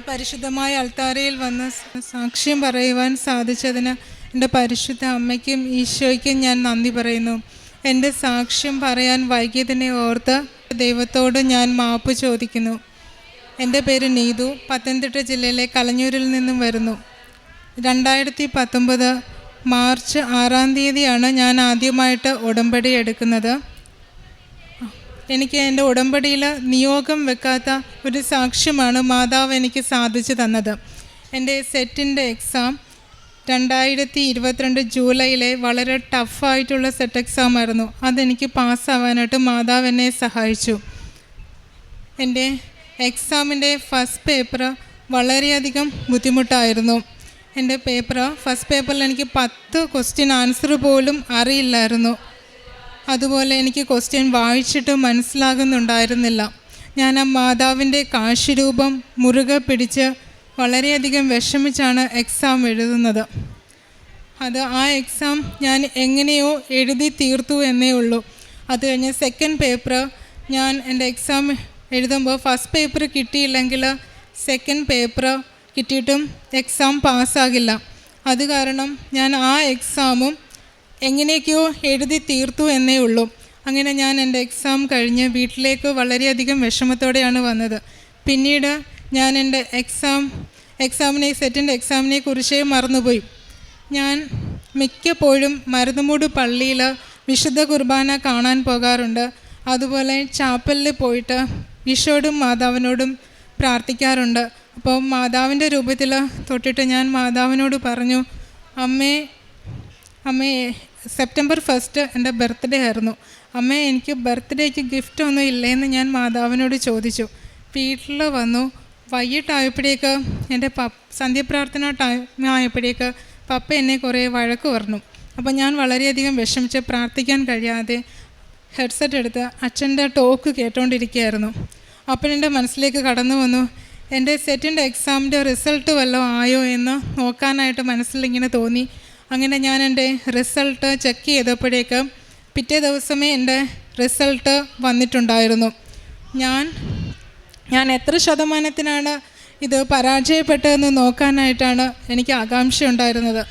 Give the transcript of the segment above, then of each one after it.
ഈ പരിശുദ്ധമായ അൾത്താരയിൽ വന്ന് സാക്ഷ്യം പറയുവാൻ സാധിച്ചതിന് എന്റെ പരിശുദ്ധ അമ്മയ്ക്കും ഈശോയ്ക്കും ഞാൻ നന്ദി പറയുന്നു. എന്റെ സാക്ഷ്യം പറയാൻ വൈകിയതിനെ ഓർത്ത് ദൈവത്തോട് ഞാൻ മാപ്പ് ചോദിക്കുന്നു. എന്റെ പേര് നീതു പത്തനംതിട്ട ജില്ലയിലെ കലഞ്ഞൂരിൽ നിന്നും വരുന്നു. രണ്ടായിരത്തി പത്തൊമ്പത് മാർച്ച് ആറാം തീയതിയാണ് ഞാൻ ആദ്യമായിട്ട് ഉടമ്പടി എടുക്കുന്നത്. എനിക്ക് എന്റെ ഉടമ്പടിയിൽ നിയോഗം വെക്കാത്ത ഒരു സാക്ഷ്യമാണ് മാതാവ് എനിക്ക് സാധിച്ചു തന്നത്. എന്റെ സെറ്റിന്റെ എക്സാം രണ്ടായിരത്തി ഇരുപത്തിരണ്ട് ജൂലൈയിലെ വളരെ ടഫായിട്ടുള്ള സെറ്റ് എക്സാം ആയിരുന്നു. അതെനിക്ക് പാസ്സാവാനായിട്ട് മാതാവ് എന്നെ സഹായിച്ചു. എന്റെ എക്സാമിന്റെ ഫസ്റ്റ് പേപ്പർ വളരെയധികം ബുദ്ധിമുട്ടായിരുന്നു. എന്റെ പേപ്പർ ഫസ്റ്റ് പേപ്പറിൽ എനിക്ക് പത്ത് ക്വസ്റ്റ്യൻ ആൻസർ പോലും അറിയില്ലായിരുന്നു. അതുപോലെ എനിക്ക് ക്വസ്റ്റ്യൻ വായിച്ചിട്ട് മനസ്സിലാകുന്നുണ്ടായിരുന്നില്ല. ഞാൻ ആ മാതാവിന്റെ കാശിരൂപം മുറുകെ പിടിച്ച് വളരെയധികം വിഷമിച്ചാണ് എക്സാം എഴുതുന്നത്. അത് ആ എക്സാം ഞാൻ എങ്ങനെയോ എഴുതി തീർത്തു എന്നേ ഉള്ളൂ. അത് കഴിഞ്ഞ് സെക്കൻഡ് പേപ്പർ ഞാൻ എന്റെ എക്സാം എഴുതുമ്പോൾ ഫസ്റ്റ് പേപ്പർ കിട്ടിയില്ലെങ്കിൽ സെക്കൻഡ് പേപ്പർ കിട്ടിയിട്ടും എക്സാം പാസ്സാകില്ല അത് കാരണം ഞാൻ ആ എക്സാമും എങ്ങനെയൊക്കെയോ എഴുതി തീർത്തു എന്നേ ഉള്ളൂ. അങ്ങനെ ഞാൻ എന്റെ എക്സാം കഴിഞ്ഞ് വീട്ടിലേക്ക് വളരെയധികം വിഷമത്തോടെയാണ് വന്നത്. പിന്നീട് ഞാൻ എന്റെ എക്സാം എക്സാമിനെ സെറ്റിന്റെ എക്സാമിനെ കുറിച്ചേ മറന്നുപോയി. ഞാൻ മിക്കപ്പോഴും മരുന്നുമൂട് പള്ളിയിൽ വിശുദ്ധ കുർബാന കാണാൻ പോകാറുണ്ട്. അതുപോലെ ചാപ്പലിൽ പോയിട്ട് ഈശോടും മാതാവിനോടും പ്രാർത്ഥിക്കാറുണ്ട്. അപ്പോൾ മാതാവിന്റെ രൂപത്തിൽ തൊട്ടിട്ട് ഞാൻ മാതാവിനോട് പറഞ്ഞു അമ്മേ അമ്മേ സെപ്റ്റംബർ ഫസ്റ്റ് എന്റെ ബർത്ത്ഡേ ആയിരുന്നു. അമ്മേ എനിക്ക് ബർത്ത്ഡേക്ക് ഗിഫ്റ്റ് ഒന്നും ഇല്ലേന്ന് ഞാൻ മാതാവിനോട് ചോദിച്ചു. വീട്ടിൽ വന്നു. വൈകിട്ടായപ്പോഴേക്ക് എന്റെ പപ്പ സന്ധ്യപ്രാർത്ഥന ടൈം ആയപ്പോഴേക്ക് പപ്പ എന്നെ കുറേ വഴക്ക് പറഞ്ഞു. അപ്പോൾ ഞാൻ വളരെയധികം വിഷമിച്ച് പ്രാർത്ഥിക്കാൻ കഴിയാതെ ഹെഡ്സെറ്റ് എടുത്ത് അച്ഛന്റെ ടോക്ക് കേട്ടോണ്ടിരിക്കുകയായിരുന്നു. അപ്പോൾ എന്റെ മനസ്സിലേക്ക് കടന്നു വന്നു. എന്റെ സെറ്റിന്റെ എക്സാമിന്റെ റിസൾട്ട് വല്ലതും ആയോ എന്ന് നോക്കാനായിട്ട് മനസ്സിലിങ്ങനെ തോന്നി. അങ്ങനെ ഞാൻ എന്റെ റിസൾട്ട് ചെക്ക് ചെയ്തപ്പോഴേക്ക് പിറ്റേ ദിവസമേ എന്റെ റിസൾട്ട് വന്നിട്ടുണ്ടായിരുന്നു. ഞാൻ ഞാൻ എത്ര ശതമാനത്തിനാണ് ഇത് പരാജയപ്പെട്ടതെന്ന് നോക്കാനായിട്ടാണ് എനിക്ക് ആകാംക്ഷ ഉണ്ടായിരുന്നത്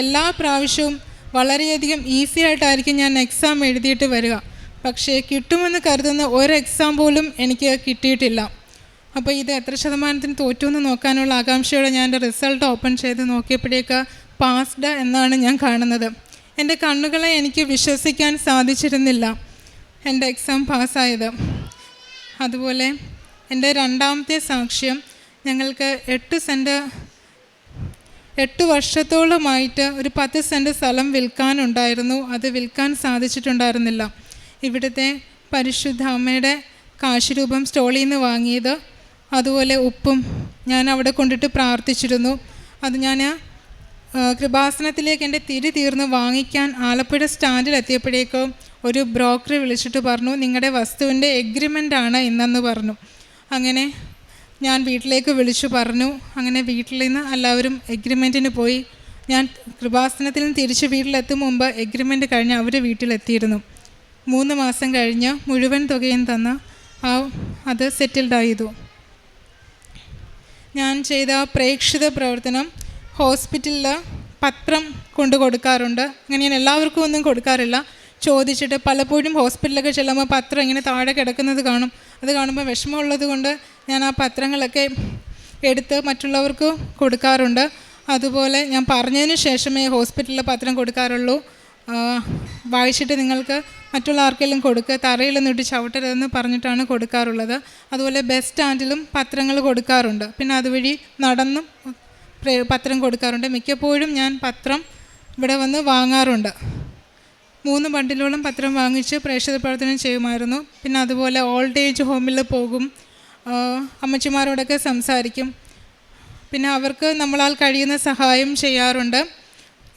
എല്ലാ പ്രാവശ്യവും വളരെയധികം ഈസി ആയിട്ടായിരിക്കും ഞാൻ എക്സാം എഴുതിയിട്ട് വരിക. പക്ഷേ കിട്ടുമെന്ന് കരുതുന്ന ഒരു എക്സാം പോലും എനിക്ക് കിട്ടിയിട്ടില്ല. അപ്പോൾ ഇത് എത്ര ശതമാനത്തിന് തോറ്റു എന്ന് നോക്കാനുള്ള ആകാംക്ഷയോടെ ഞാൻ എന്റെ റിസൾട്ട് ഓപ്പൺ ചെയ്ത് നോക്കിയപ്പോഴേക്ക് പാസ്ഡ് എന്നാണ് ഞാൻ കാണുന്നത്. എന്റെ കണ്ണുകളെ എനിക്ക് വിശ്വസിക്കാൻ സാധിച്ചിരുന്നില്ല. എന്റെ എക്സാം പാസ്സായത് അതുപോലെ എന്റെ രണ്ടാമത്തെ സാക്ഷ്യം ഞങ്ങൾക്ക് എട്ട് സെന്റ് എട്ട് വർഷത്തോളമായിട്ട് ഒരു പത്ത് സെന്റ് സ്ഥലം വിൽക്കാനുണ്ടായിരുന്നു അത് വിൽക്കാൻ സാധിച്ചിട്ടുണ്ടായിരുന്നില്ല. ഇവിടുത്തെ പരിശുദ്ധ അമ്മയുടെ കാശുരൂപം സ്റ്റോളിൽ നിന്ന് വാങ്ങിയത്. അതുപോലെ ഉപ്പും ഞാൻ അവിടെ കൊണ്ടിട്ട് പ്രാർത്ഥിച്ചിരുന്നു. അത് ഞാൻ കൃപാസനത്തിലേക്ക് എന്റെ തിരി തീർന്ന് വാങ്ങിക്കാൻ ആലപ്പുഴ സ്റ്റാൻഡിൽ എത്തിയപ്പോഴേക്കും ഒരു ബ്രോക്കർ വിളിച്ചിട്ട് പറഞ്ഞു നിങ്ങളുടെ വസ്തുവിന്റെ ആണ് ഇന്നെന്ന് പറഞ്ഞു. അങ്ങനെ ഞാൻ വീട്ടിലേക്ക് വിളിച്ചു പറഞ്ഞു. അങ്ങനെ വീട്ടിൽ നിന്ന് എല്ലാവരും എഗ്രിമെന്റിന് പോയി. ഞാൻ കൃപാസനത്തിൽ നിന്ന് തിരിച്ച് വീട്ടിലെത്തും മുമ്പ് എഗ്രിമെന്റ് കഴിഞ്ഞ് അവർ വീട്ടിലെത്തിയിരുന്നു. മൂന്ന് മാസം കഴിഞ്ഞ് മുഴുവൻ തുകയും തന്ന ആ അത് സെറ്റിൽഡ് ആയതു. ഞാൻ ചെയ്ത പ്രേക്ഷിത പ്രവർത്തനം ഹോസ്പിറ്റലിൽ പത്രം കൊണ്ട് കൊടുക്കാറുണ്ട്. അങ്ങനെ ഞാൻ എല്ലാവർക്കും ഒന്നും കൊടുക്കാറില്ല. ചോദിച്ചിട്ട് പലപ്പോഴും ഹോസ്പിറ്റലൊക്കെ ചെല്ലുമ്പോൾ പത്രം ഇങ്ങനെ താഴെ കിടക്കുന്നത് കാണും. അത് കാണുമ്പോൾ വിഷമമുള്ളത് കൊണ്ട് ഞാൻ ആ പത്രങ്ങളൊക്കെ എടുത്ത് മറ്റുള്ളവർക്ക് കൊടുക്കാറുണ്ട്. അതുപോലെ ഞാൻ പറഞ്ഞതിന് ശേഷമേ ഹോസ്പിറ്റലിൽ പത്രം കൊടുക്കാറുള്ളൂ. വായിച്ചിട്ട് നിങ്ങൾക്ക് മറ്റുള്ള ആർക്കെങ്കിലും കൊടുക്കുക തറയിലൊന്നും ഇട്ട് ചവിട്ടരുതെന്ന് പറഞ്ഞിട്ടാണ് കൊടുക്കാറുള്ളത്. അതുപോലെ ബസ് സ്റ്റാൻഡിലും പത്രങ്ങൾ കൊടുക്കാറുണ്ട്. പിന്നെ അതുവഴി നടന്നും പത്രം കൊടുക്കാറുണ്ട്. മിക്കപ്പോഴും ഞാൻ പത്രം ഇവിടെ വന്ന് വാങ്ങാറുണ്ട്. മൂന്ന് ബണ്ടിലോളം പത്രം വാങ്ങിച്ച് പ്രേക്ഷക പ്രവർത്തനം ചെയ്യുമായിരുന്നു. പിന്നെ അതുപോലെ ഓൾഡ് ഏജ് ഹോമിൽ പോകും. അമ്മച്ചിമാരോടൊക്കെ സംസാരിക്കും. പിന്നെ അവർക്ക് നമ്മളാൽ കഴിയുന്ന സഹായം ചെയ്യാറുണ്ട്.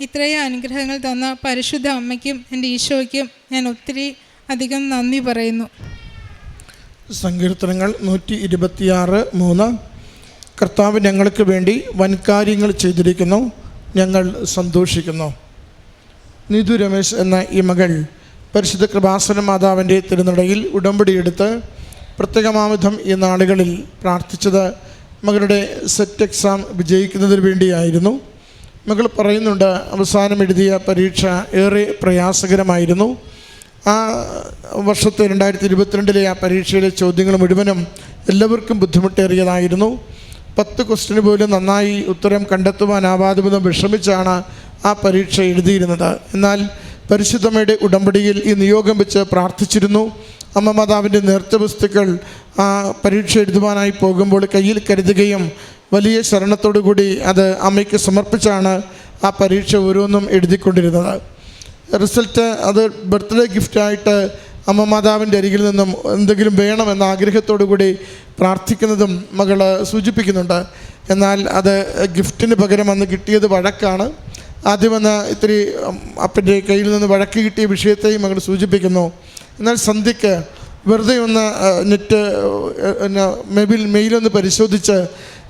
ഇത്രയും അനുഗ്രഹങ്ങൾ തന്ന പരിശുദ്ധ അമ്മയ്ക്കും എന്റെ ഈശോയ്ക്കും ഞാൻ ഒത്തിരി അധികം നന്ദി പറയുന്നു. സങ്കീർത്തനങ്ങൾ നൂറ്റി ഇരുപത്തിയാറ് മൂന്ന്. കർത്താവ് ഞങ്ങൾക്ക് വേണ്ടി വൻകാര്യങ്ങൾ ചെയ്തിരിക്കുന്നു. ഞങ്ങൾ സന്തോഷിക്കുന്നു. നിധു രമേശ് എന്ന ഈ മകൾ പരിശുദ്ധ കൃപാസന മാതാവിന്റെ തിരുനടയിൽ ഉടമ്പടിയെടുത്ത് പ്രത്യേകമാവിധം ഈ നാളുകളിൽ പ്രാർത്ഥിച്ചത് മകളുടെ സെറ്റ് എക്സാം വിജയിക്കുന്നതിന് വേണ്ടിയായിരുന്നു. മകൾ പറയുന്നുണ്ട് അവസാനം എഴുതിയ പരീക്ഷ ഏറെ പ്രയാസകരമായിരുന്നു. ആ വർഷത്തെ രണ്ടായിരത്തി ഇരുപത്തിരണ്ടിലെ ആ പരീക്ഷയിലെ ചോദ്യങ്ങൾ മുഴുവനും എല്ലാവർക്കും ബുദ്ധിമുട്ടേറിയതായിരുന്നു. പത്ത് ക്വസ്റ്റിന് പോലും നന്നായി ഉത്തരം കണ്ടെത്തുവാനാവാതെ വിധം വിഷമിച്ചാണ് ആ പരീക്ഷ എഴുതിയിരുന്നത്. എന്നാൽ പരിശുദ്ധമ്മയുടെ ഉടമ്പടിയിൽ ഈ നിയോഗം വെച്ച് പ്രാർത്ഥിച്ചിരുന്നു. അമ്മ മാതാവിന്റെ നേർച്ച വസ്തുക്കൾ ആ പരീക്ഷ എഴുതുവാനായി പോകുമ്പോൾ കയ്യിൽ കരുതുകയും വലിയ ശരണത്തോടു കൂടി അത് അമ്മയ്ക്ക് സമർപ്പിച്ചാണ് ആ പരീക്ഷ ഓരോന്നും എഴുതിക്കൊണ്ടിരുന്നത്. റിസൾട്ട് അത് ബർത്ത്ഡേ ഗിഫ്റ്റായിട്ട് അമ്മ മാതാവിന്റെ അരികിൽ നിന്നും എന്തെങ്കിലും വേണമെന്ന ആഗ്രഹത്തോടു കൂടി പ്രാർത്ഥിക്കുന്നതും മകൾ സൂചിപ്പിക്കുന്നുണ്ട്. എന്നാൽ അത് ഗിഫ്റ്റിന് പകരം അന്ന് കിട്ടിയത് വഴക്കാണ്. ആദ്യം വന്ന് ഇത്തിരി അപ്പന്റെ കയ്യിൽ നിന്ന് വഴക്ക് കിട്ടിയ വിഷയത്തെയും മകൾ സൂചിപ്പിക്കുന്നു. എന്നാൽ സന്ധ്യയ്ക്ക് വെറുതെ ഒന്ന് നെറ്റ് പിന്നെ മെയിൽ മെയിലൊന്ന് പരിശോധിച്ച്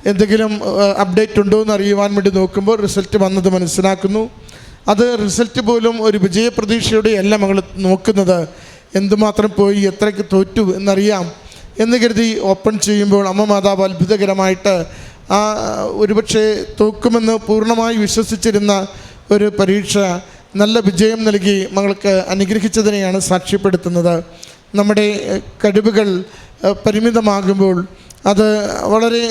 എന്തെങ്കിലും അപ്ഡേറ്റ് ഉണ്ടോ എന്ന് അറിയുവാൻ വേണ്ടി നോക്കുമ്പോൾ റിസൾട്ട് വന്നത് മനസ്സിലാക്കുന്നു. അത് റിസൾട്ട് പോലും ഒരു വിജയപ്രതീക്ഷയോടെയല്ല മകൾ നോക്കുന്നത്. എന്തുമാത്രം പോയി എത്രയ്ക്ക് തോറ്റു എന്നറിയാം എന്ന് കരുതി ഓപ്പൺ ചെയ്യുമ്പോൾ അമ്മ മാതാവ് അത്ഭുതകരമായിട്ട് ആ ഒരുപക്ഷെ തോക്കുമെന്ന് പൂർണമായി വിശ്വസിച്ചിരുന്ന ഒരു പരീക്ഷ നല്ല വിജയം നൽകി മകൾക്ക് അനുഗ്രഹിച്ചതിനെയാണ് സാക്ഷ്യപ്പെടുത്തുന്നത്. നമ്മുടെ കഴിവുകൾ പരിമിതമാകുമ്പോൾ അത് വളരെ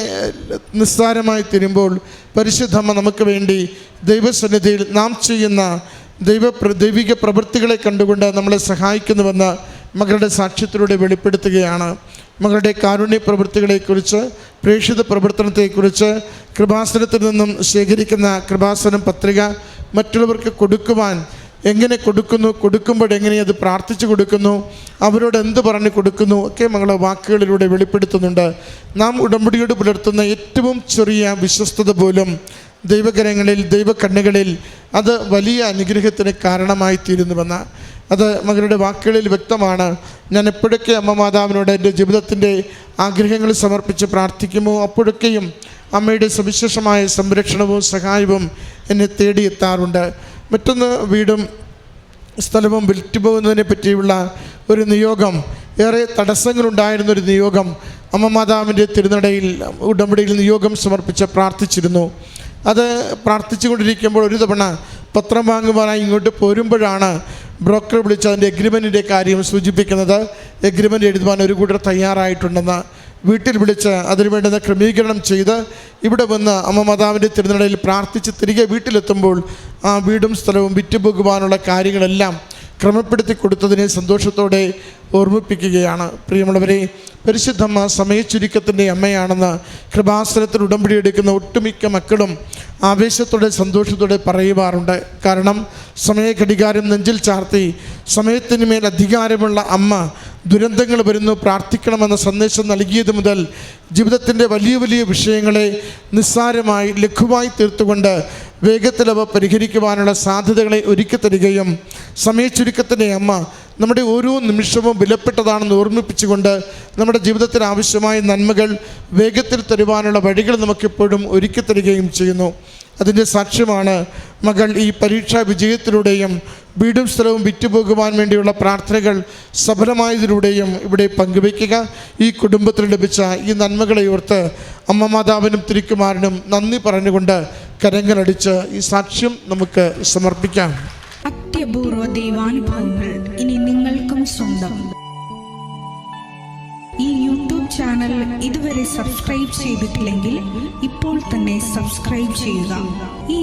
നിസ്സാരമായി തീരുമ്പോൾ പരിശുദ്ധമ്മ നമുക്ക് വേണ്ടി ദൈവസന്നിധിയിൽ നാം ചെയ്യുന്ന ദൈവ ദൈവിക പ്രവൃത്തികളെ കണ്ടുകൊണ്ട് നമ്മളെ സഹായിക്കുന്നുവെന്ന് മകളുടെ സാക്ഷ്യത്തിലൂടെ വെളിപ്പെടുത്തുകയാണ്. മകളുടെ കാരുണ്യ പ്രവൃത്തികളെക്കുറിച്ച് പ്രേക്ഷിത പ്രവർത്തനത്തെക്കുറിച്ച് കൃപാസനത്തിൽ നിന്നും ശേഖരിക്കുന്ന കൃപാസനം പത്രിക മറ്റുള്ളവർക്ക് കൊടുക്കുവാൻ എങ്ങനെ കൊടുക്കുന്നു കൊടുക്കുമ്പോൾ എങ്ങനെ അത് പ്രാർത്ഥിച്ചു കൊടുക്കുന്നു അവരോട് എന്ത് പറഞ്ഞു കൊടുക്കുന്നു ഒക്കെ മകളെ വാക്കുകളിലൂടെ വെളിപ്പെടുത്തുന്നുണ്ട്. നാം ഉടമ്പടിയോട് പുലർത്തുന്ന ഏറ്റവും ചെറിയ വിശ്വസ്തത പോലും ദൈവകരങ്ങളിൽ ദൈവക്കണ്ണുകളിൽ അത് വലിയ അനുഗ്രഹത്തിന് കാരണമായി അത് മകളുടെ വാക്കുകളിൽ വ്യക്തമാണ്. ഞാൻ എപ്പോഴൊക്കെ അമ്മ മാതാവിനോട് എന്റെ ജീവിതത്തിന്റെ ആഗ്രഹങ്ങൾ സമർപ്പിച്ച് പ്രാർത്ഥിക്കുമോ അപ്പോഴൊക്കെയും അമ്മയുടെ സവിശേഷമായ സംരക്ഷണവും സഹായവും എന്നെ തേടിയെത്താറുണ്ട്. മറ്റൊന്ന് വീടും സ്ഥലവും വിറ്റുപോകുന്നതിനെ പറ്റിയുള്ള ഒരു നിയോഗം ഏറെ തടസ്സങ്ങളുണ്ടായിരുന്നൊരു നിയോഗം അമ്മ മാതാവിന്റെ തിരുനടയിൽ ഉടമ്പടിയിൽ നിയോഗം സമർപ്പിച്ച് പ്രാർത്ഥിച്ചിരുന്നു. അത് പ്രാർത്ഥിച്ചുകൊണ്ടിരിക്കുമ്പോൾ ഒരു തവണ പത്രം വാങ്ങുവാനായി ഇങ്ങോട്ട് പോരുമ്പോഴാണ് ബ്രോക്കർ വിളിച്ച് അതിന്റെ എഗ്രിമെന്റിന്റെ കാര്യം സൂചിപ്പിക്കുന്നത്. എഗ്രിമെന്റ് എഴുതുവാൻ ഒരു കൂട്ടർ തയ്യാറായിട്ടുണ്ടെന്ന് വീട്ടിൽ വിളിച്ച് അതിനുവേണ്ടുന്ന ക്രമീകരണം ചെയ്ത് ഇവിടെ വന്ന് അമ്മ മാതാവിന്റെ തിരുനടയിൽ പ്രാർത്ഥിച്ച് തിരികെ വീട്ടിലെത്തുമ്പോൾ ആ വീടും സ്ഥലവും വിറ്റുപോകുവാനുള്ള കാര്യങ്ങളെല്ലാം ക്രമപ്പെടുത്തി കൊടുത്തതിനെ സന്തോഷത്തോടെ ഓർമ്മിപ്പിക്കുകയാണ്. പ്രിയമുള്ളവരെ പരിശുദ്ധമ്മ സമയച്ചുരുക്കത്തിന്റെ അമ്മയാണെന്ന് കൃപാസനത്തിൽ ഉടമ്പടി എടുക്കുന്ന ഒട്ടുമിക്ക മക്കളും ആവേശത്തോടെ സന്തോഷത്തോടെ പറയുവാറുണ്ട്. കാരണം സമയഘടികാരം നെഞ്ചിൽ ചാർത്തി സമയത്തിന് മേൽ അധികാരമുള്ള അമ്മ ദുരന്തങ്ങൾ വരുന്നു പ്രാർത്ഥിക്കണമെന്ന സന്ദേശം നൽകിയത് മുതൽ ജീവിതത്തിന്റെ വലിയ വലിയ വിഷയങ്ങളെ നിസ്സാരമായി ലഘുവായി തീർത്തുകൊണ്ട് വേഗത്തിൽ അവ പരിഹരിക്കുവാനുള്ള സാധ്യതകളെ ഒരുക്കി തരികയും സമയച്ചുരുക്കത്തിന്റെ അമ്മ നമ്മുടെ ഓരോ നിമിഷവും വിലപ്പെട്ടതാണെന്ന് ഓർമ്മിപ്പിച്ചുകൊണ്ട് നമ്മുടെ ജീവിതത്തിന് ആവശ്യമായ നന്മകൾ വേഗത്തിൽ തരുവാനുള്ള വഴികൾ നമുക്കെപ്പോഴും ഒരുക്കി തരികയും ചെയ്യുന്നു. അതിന്റെ സാക്ഷ്യമാണ് മകൾ ഈ പരീക്ഷാ വിജയത്തിലൂടെയും വീടും സ്ഥലവും വിറ്റുപോകുവാൻ വേണ്ടിയുള്ള പ്രാർത്ഥനകൾ സഫലമായതിലൂടെയും ഇവിടെ പങ്കുവയ്ക്കുക. ഈ കുടുംബത്തിൽ ലഭിച്ച ഈ നന്മകളെ ഓർത്ത് അമ്മ മാതാവിനും തിരുക്കുമാരനും നന്ദി പറഞ്ഞുകൊണ്ട് കരങ്ങളടിച്ച് ഈ സാക്ഷ്യം നമുക്ക് സമർപ്പിക്കാം. അത്യപൂർവ ദൈവാനുഭവങ്ങൾ ഇനി നിങ്ങൾക്കും സ്വന്തം. ഈ യൂട്യൂബ് ചാനൽ ഇതുവരെ സബ്സ്ക്രൈബ് ചെയ്തിട്ടില്ലെങ്കിൽ ഇപ്പോൾ തന്നെ സബ്സ്ക്രൈബ് ചെയ്യുക. ഈ